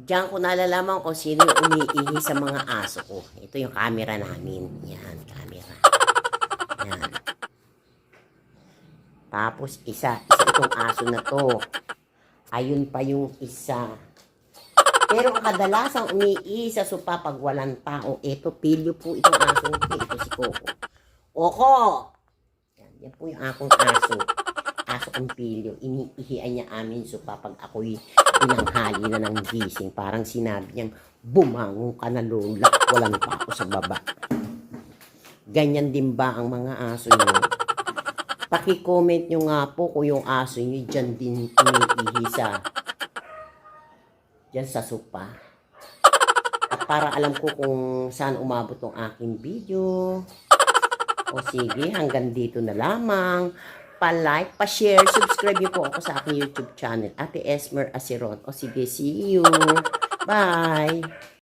Diyan ko nalalaman kung sino yung umiihi sa mga aso ko. Ito yung camera namin. Yan, camera. Yan. Tapos isa, isa itong aso na to. Ayun pa yung isa. Pero ang kadalasang umiihi sa sopa pag walang tao, ito, pilyo po itong aso ko. Ito si Coco. Oko! Yan, yan po yung akong aso. Aso kong pilyo. Iniihian niya amin sopa pag ako'y pinanghali na ng gising. Parang sinabi niyang, bumangon ka na lola, walang tao sa baba. Ganyan din ba ang mga aso niyo? Paki-comment nyo nga po kung yung aso niyo dyan din umiihi sa dyan sa sopa. At para alam ko kung saan umabot ang aking video. O sige, hanggang dito na lamang. Pa-like, pa-share, subscribe niyo po ako sa aking YouTube channel, Ate Esmer Asiron. O sige, see you. Bye!